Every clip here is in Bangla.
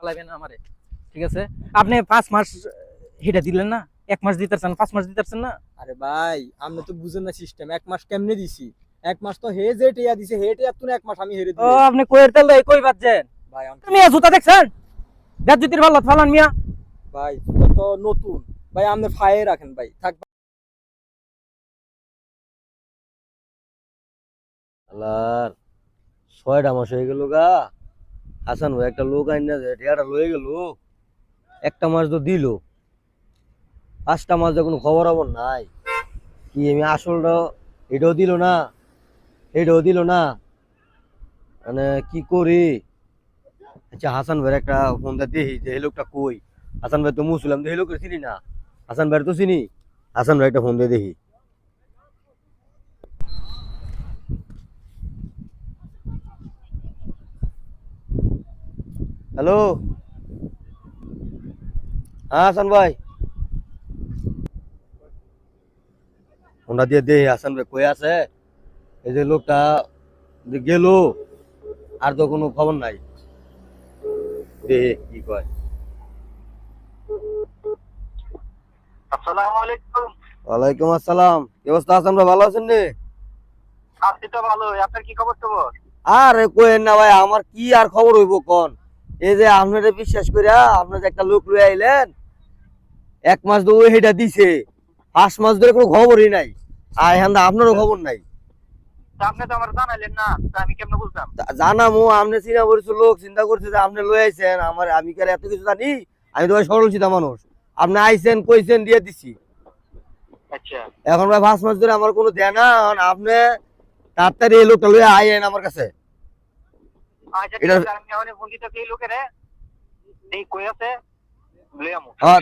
ফলাইবেন আমারে ঠিক আছে? আপনি পাঁচ মাস হেটা দিলেন না? এক মাস দিতেছেন পাঁচ মাস দিতেছেন না? আরে ভাই আপনি তো বুঝেন না সিস্টেম এক মাস কেমনে দিছি? এক মাস তো হে যে টিয়া দিছে হে টিয়া তুই এক মাস আমি হেরে দিই ও আপনি কইের তেল দেয় কই বাজছেন ভাই আমি- জুতা দেখছেন? বেদজ্যোতির ভাল্লাত ফালান মিয়া। ভাই জুতা তো নতুন। ভাই আপনি ফায়ে রাখেন ভাই থাক। আল্লাহর ছয়টা মাস হয়ে গেল গা। হাসান ভাই, একটা লোক আইন না লয়ে গেল, একটা মাস তো দিল। পাঁচটা মাস তো কোনো খবর খবর নাই, কি আমি আসলটা এটাও দিল না, এটাও দিল না মানে কি করি? আচ্ছা হাসান ভাইয়ের একটা ফোন দেখি যে এই লোকটা কই? হাসান ভাই তো মুসলাম তো এই লোকের চিনি না? হাসান ভাইয়ের তো চিনি। হাসান ভাই একটা ফোন দিয়ে দেখি। হ্যালো? হ্যাঁ হাসান ভাই। ফোনটা দিয়ে দে হাসান ভাই কই আছে? এই যে লোকটা গেল আর তো কোনো খবর নাই। দে কি কয়? আসসালামু আলাইকুম। ওয়ালাইকুম আসসালাম। কি অবস্থা হাসান ভাই ভালো আছেন রে আছি তো ভালো আপনার কি খবর খবর আরে কোয়েন না ভাই আমার কি আর খবর হইব কোন? এই যে আপনারা বিশ্বাস করিয়া আপনার যে একটা লোক লয়ে আইলেন এক মাস ধরে হেটা দিছে পাঁচ মাস ধরে কোনো খবরই নাই। আর এখান আপনারও খবর নাই। জানামো আপনি লোক চিন্তা করছে যে আপনি লয়ে আইছেন আমার আমি কি আর এত কিছু জানি? আমি তো সরল চিন্তা মানুষ। আপনি আইছেন কইছেন দিয়ে দিছি। আচ্ছা। এখন ভাই পাঁচ মাস ধরে আমার কোনো দেয় না আপনি তাড়াতাড়ি এই লোকটা লয়ে আমার কাছে। এটা- হ্যাঁ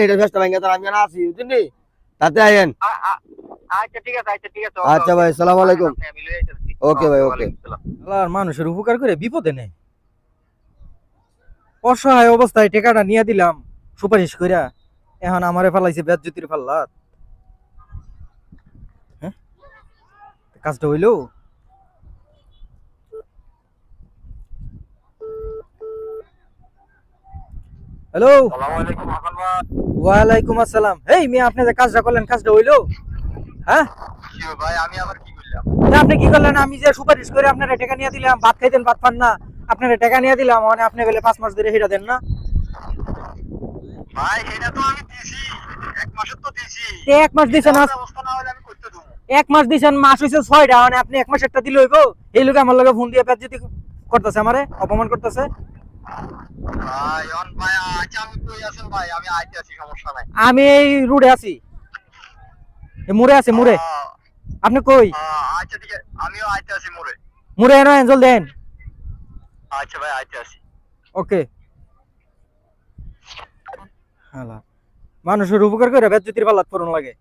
এটা ভাঙ্গে আমি না আছি বুঝলি? আচ্ছা ঠিক আছে আচ্ছা ঠিক আছে আচ্ছা ভাই, আলাইকুম। ওকে ভাই, ওকে। আল্লাহর মানুষের উপকার করে বিপদে নেই। অসহায় অবস্থায় টেকাটা নিয়ে দিলাম সুপারিশ কইরা। এখন আমারে ফালাইছে বেদজ্যোতির ফাল্লাত হ্যাঁ? কাজটা হইল? হ্যালো? ওয়ালাইকুম আসসালাম। এই মিয়া আপনি যে কাজটা করলেন কাজটা হইল? হ্যাঁ? ভাই আমি আবার কি করলাম? আপনি কি করলেন? আমি যে সুপারিশ করে আপনারা টাকা নিয়ে দিলাম ভাত খাইতেন ভাত পান না আপনারা টাকা নিয়ে দিলাম মানে আপনি বলে পাঁচ মাস ধরে হেরা দেন না? ভাই এটা তো আমি দিছি। এক মাসের তো দিছি। এক মাস দিছেন অবস্থা না হলে আমি করতে দেবো। এক মাস দিছেন মাস হইছে ছয়টা মানে আপনি এক মাস একটা দিলে হইব। এই লোক আমার লগে ফোন দিয়ে পেট যদি করতেছে আমারে অপমান করতেছে। আচ্ছা আমি কই আছেন ভাই? আমি আইতে আছি সমস্যা নাই। আমি এই রুডে আছি। মুড়ে আছি মুড়ে। আপনি কই? আচ্ছা ঠিক আছে আমিও আইতে আছি মোড়ে। মুড়ে এনো দেন। আচ্ছা ভাই আইতে আছি। ওকে। হালা। মানুষের উপকার করে বেদ জ্যোতির পাল্লাত পড়ন লাগে।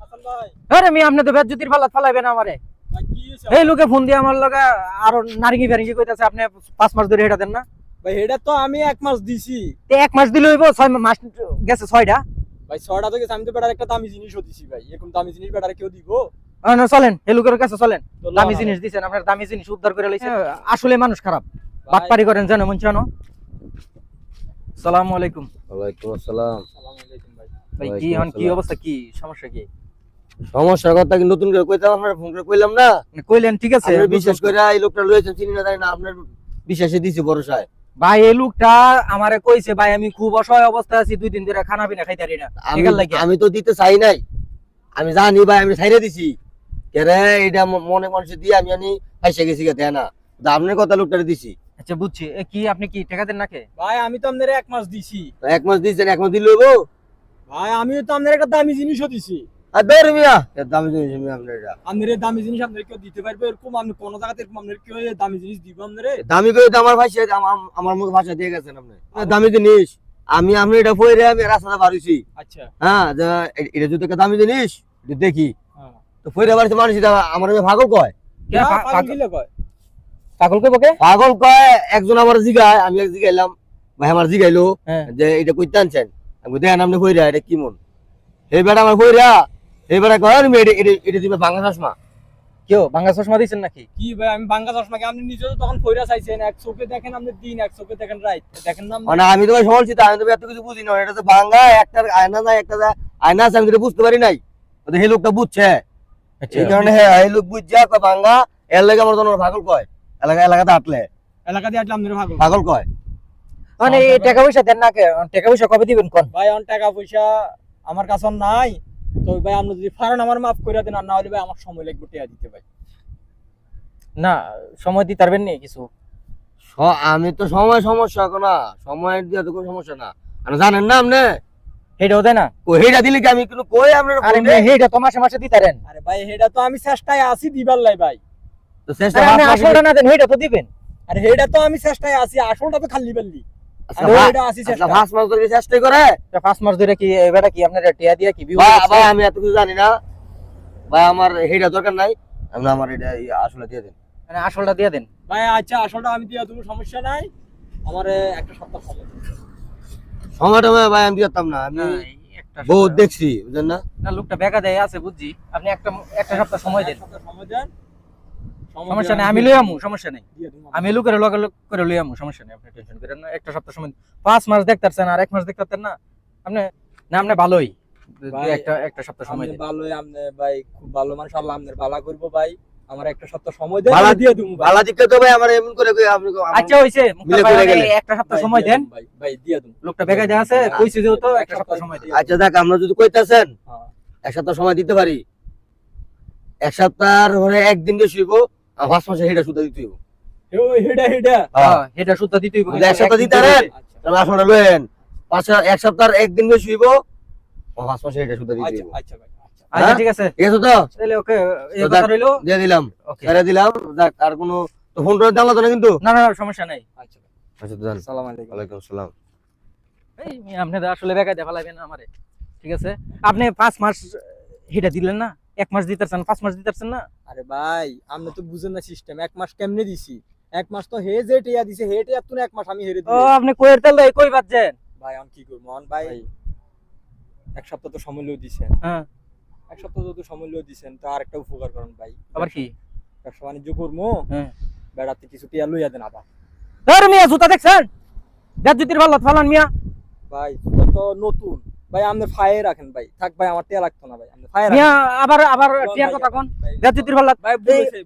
হাসান ভাই। আরে মি আপনি তো বেদ জ্যোতির পাল্লাত ফালাইবেন আমারে। এই লোকে ফোন দিয়ে আমার লগে আরও নারিঙ্গি ফেরিঙ্গি কইতাছে? আপনি পাঁচ মাস ধরে হেটা দেন না? ভাই এটা তো আমি এক মাস দিছি। তে এক মাস দিলে হইব ছয় মাস গেছে ছয়টা। ভাই ছয়টা থেকে আমি তো বেটার একটা দামি জিনিসও দিছি ভাই। এরকম দামি জিনিস বেটার কেউ দিব? না, চলেন এই লোকের কাছে চলেন। তো দামি জিনিস দিছেন আপনার দামি জিনিস উদ্ধার করে লাইছেন। আসলে মানুষ খারাপ। বাটপারি করেন জানো মন জানো সালামু আলাইকুম। ওয়ালাইকুম আসসালাম। আসসালামু আলাইকুম ভাই। ভাই কি এখন কি অবস্থা কি সমস্যা কি? সমস্যার কথা কি নতুন করে কইতাম? আপনার ফোন করে কইলাম না। কইলেন ঠিক আছে করে এই লোকটা লয়েছেন চিনি না জানি না আপনার বিশ্বাসে দিছি ভরসায়। ভাই এই লোকটা আমারে কইছে ভাই আমি খুব অসহায় অবস্থায় আছি দুই দিন ধরে খানা পিনা খাইতে পারি না। আমি তো দিতে চাই নাই। আমি জানি ভাই আমি ছাইরে দিছি। কেরে এটা মনে মানুষে দিয়ে আমি আনি ফাইসে গেছি গে দেয় না। আপনার কথা লোকটারে দিছি। আচ্ছা বুঝছি। এ কি আপনি কি টাকা দেন নাকে? ভাই আমি তো আপনার এক মাস দিছি। এক মাস দিয়েছেন এক মাস দিলে ভাই আমিও তো আপনার একটা দামি জিনিসও দিছি। আর মিয়া এর দামি জিনিস মিয়া আপনার এটা। আপনার দামি জিনিস আপনার কেউ দিতে পারবে এরকম আপনি কোন জায়গাতে এরকম আপনার কেউ এই দামি জিনিস দিব আপনার দামি করে আমার ভাষা আমার মুখ ভাষা দিয়ে গেছেন আপনি। দামি জিনিস। আমি আপনি এটা পরে আমি বাড়িছি আচ্ছা। হ্যাঁ এটা যদি দামি জিনিস দেখি। হ্যাঁ। তো পরে বাড়িতে মানুষ আমার মেয়ে পাগল কয়? পাগল কয়? পাগল কয় একজন আমার জিগায় আমি এক জিগাইলাম ভাই আমার জিগাইলো হ্যাঁ। যে এটা কইতে আনছেন। আমি দেখেন আপনি এটা কি মন? এই বেটা আমার কইরা এই বেটা কয় এটা এটা- দিবে বাংলা চশমা? কেউ ভাঙ্গা চশমা দিচ্ছেন নাকি? কি ভাই আমি চশমাকে আপনি নিজে তো তখন ফইরা চাইছেন এক চোখে দেখেন আপনি দিন এক চোখে দেখেন রাইট দেখেন না মানে আমি তো ভাই আমি তো এত কিছু বুঝি না এটা তো ভাঙ্গা একটা আয়না নাই একটা আয়না আছে আমি তো বুঝতে পারি নাই। তো এই লোকটা বুঝছে। এই কারণে হ্যাঁ এই লোক বুঝছে ভাঙ্গা এর লাগে আমার জন্য পাগল কয়। এলাকা এলাকাতে হাঁটলে এলাকা দিয়ে আসলে আপনার ভাগল পাগল কয়। মানে এই টাকা পয়সা দেন না কে? টাকা পয়সা কবে দিবেন কোন? ভাই অন টাকা পয়সা আমার কাছে নাই। তো ভাই আপনি যদি ফারান আমার মাফ করে দেন আর না হলে ভাই আমার সময় লাগবে টিয়া দিতে ভাই। না সময় দিতে পারবেন নি কিছু? আমি তো সময় সমস্যা না সময় দিয়ে তো কোনো সমস্যা না। আপনি জানেন না আপনি? হেটাও দেয় না। ও হেটা দিলে কি আমি কোনো কই আপনার আরে হেটা তো মাসে মাসে দিতারেন আরে ভাই হেডা তো আমি চেষ্টায় আছি দিবার লাই ভাই। তো চেষ্টা আরে মাস আসলটা না দেন হেটা তো দিবেন। আরে হেডা তো আমি চেষ্টায় আছি আসলটা তো খালি বেললি আমি আচ্ছা, এত কিছু জানি না। ভাই আমার দরকার নাই। আপনি আমার এটা আসলে দিয়ে দেন। মানে আসলটা দিয়ে দেন। ভাই আচ্ছা আসলটা আমি দিয়া সমস্যা নাই। আমার একটা সপ্তাহ সময়। ভাই আমি দিতাম না। আমি বহুত দেখছি বুঝলেন না? না লোকটা বেকা দেয় আছে বুঝছি। আপনি একটা একটা সপ্তাহ সময় দেন। সপ্তাহ সময় দেন। সমস্যা নেই আমি লই আমু সমস্যা নেই। দিয়ে। আমি লোকের লগে লোক করে লই আমু সমস্যা নেই আপনি টেনশন করেন না। একটা সপ্তাহ সময় পাঁচ মাস দেখতারছেন আর এক মাস দেখতারতেন না? আপনি না আপনি ভালোই। একটা একটা সপ্তাহ সময় দিন। ভালোই আপনি ভাই খুব ভালো মানুষ আল্লাহ আপনার ভালো করব ভাই। আমার একটা সপ্তাহ সময় দেন ভালো দিয়ে ভালো দিকে তো ভাই আমার এমন করে কই আপনি আচ্ছা হইছে। একটা সপ্তাহ সময় দেন। ভাই ভাই দিয়ে দেবো লোকটা বেকার দেয়া আছে কইছে যেহেতু একটা সপ্তাহ সময় দেন। আচ্ছা দেখ আমরা যদি কইতাছেন হ্যাঁ। এক সপ্তাহ সময় দিতে পারি। এক সপ্তাহ ধরে একদিন যে শুইব। আর পাঁচ মাসে হেটা সুদা দিতে হইব। হেডা হেডা। হ্যাঁ। সুদ্ধ এক সপ্তাহ দিতে পারেন তাহলে আসলে লয়েন পাঁচ এক সপ্তাহ একদিন মাসে দিতে আচ্ছা হইব। আচ্ছা ভাই আচ্ছা। আচ্ছা হ্যাঁ? ঠিক আছে। ঠিক আছে তো? তাহলে ওকে এই কথা রইল? দিয়ে দিলাম। ছেড়ে দিলাম। দেখ আর কোনো তো ফোন করে জানলা তো না কিন্তু? না না না, সমস্যা নাই। আচ্ছা আচ্ছা আসসালামু আলাইকুম। ওয়ালাইকুম আসসালাম এই আপনি আসলে দেখা লাগবে না আমারে। ঠিক আছে? আপনি পাঁচ মাস হিটা দিলেন না? এক মাস দিতে দিতেছেন পাঁচ মাস দিতেছেন না? আরে ভাই আপনি তো বুঝেন না সিস্টেম এক মাস কেমনে দিছি? এক মাস তো হে যে টিয়া দিছে হে টিয়া তুই এক মাস আমি হেরে দিই ও দিই আপনি কইয়ের তেল দেয় কই বাজছেন ভাই আমি কি করব? মন ভাই এক সপ্তাহ তো সময় লিও দিছেন। হ্যাঁ। এক সপ্তাহ তো সময় লিও দিছেন তো আরেকটা উপকার করেন ভাই। আবার কি? ব্যবসা বাণিজ্য করব হ্যাঁ। বেড়াতে কিছু টিয়া লইয়া দেন আবার। ধর মিয়া জুতা দেখছেন? দেড় জুতির ভালো ফালান মিয়া। ভাই জুতা তো নতুন। ভাই আপনি ফায়ে রাখেন ভাই। থাক ভাই আমার টিয়া লাগতো না ভাই আপনি ফায়ে রাখেন। আবার আবার টিয়ার? কথা কোন। ভাই, ভালো ভাই বুঝেছে